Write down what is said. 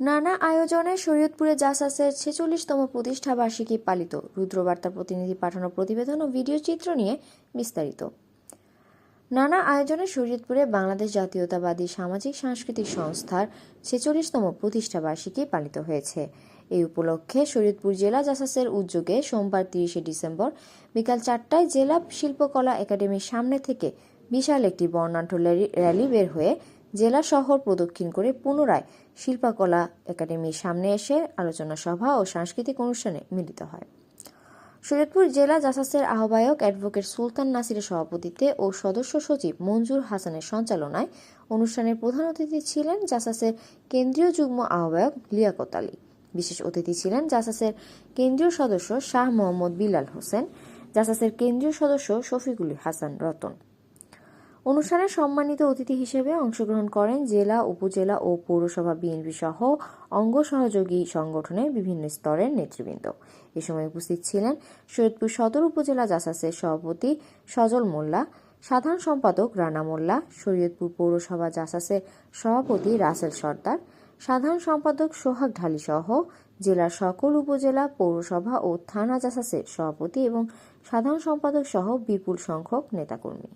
নানা আয়োজনে শরীয়তপুরে জাসাসের ছেচল্লিশতম প্রতিষ্ঠা বার্ষিকী পালিত। রুদ্রবার্তা প্রতিনিধি পাঠানো প্রতিবেদন ও ভিডিও চিত্র নিয়ে বিস্তারিত। নানা আয়োজনে শরীয়তপুরে বাংলাদেশ জাতীয়তাবাদী সামাজিক সাংস্কৃতিক সংস্থার ছেচল্লিশতম প্রতিষ্ঠা বার্ষিকী পালিত হয়েছে। এই উপলক্ষে শরীয়তপুর জেলা জাসাসের উদ্যোগে সোমবার তিরিশে ডিসেম্বর বিকাল চারটায় জেলা শিল্পকলা একাডেমির সামনে থেকে বিশাল একটি বর্ণাঢ্য র্যালি- র্যালি বের হয়ে জেলা শহর প্রদক্ষিণ করে পুনরায় শিল্পকলা একাডেমির সামনে এসে আলোচনা সভা ও সাংস্কৃতিক অনুষ্ঠানে মিলিত হয়। শরীয়তপুর জেলা জাসাসের আহ্বায়ক অ্যাডভোকেট সুলতান নাসিরের সভাপতিত্বে ও সদস্য সচিব মঞ্জুর হাসানের সঞ্চালনায় অনুষ্ঠানের প্রধান অতিথি ছিলেন জাসাসের কেন্দ্রীয় যুগ্ম আহ্বায়ক লিয়াকত আলী। বিশেষ অতিথি ছিলেন জাসাসের কেন্দ্রীয় সদস্য শাহ মোহাম্মদ বিলাল হোসেন, জাসাসের কেন্দ্রীয় সদস্য শফিকুল হাসান রতন। অনুষ্ঠানে সম্মানিত অতিথি হিসেবে অংশগ্রহণ করেন জেলা, উপজেলা ও পৌরসভা বিএনপি সহ অঙ্গ সহযোগী সংগঠনের বিভিন্ন স্তরের নেতৃবৃন্দ। এ সময় উপস্থিত ছিলেন সৈয়দপুর সদর উপজেলা জাসাসের সভাপতি সজল মোল্লা, সাধারণ সম্পাদক রানা মোল্লা শরীয়তপুর পৌরসভা জাসাসের সভাপতি রাসেল সর্দার, সাধারণ সম্পাদক সোহাগ ঢালি সহ জেলার সকল উপজেলা, পৌরসভা ও থানা জাসাসের সভাপতি এবং সাধারণ সম্পাদক সহ বিপুল সংখ্যক নেতাকর্মী।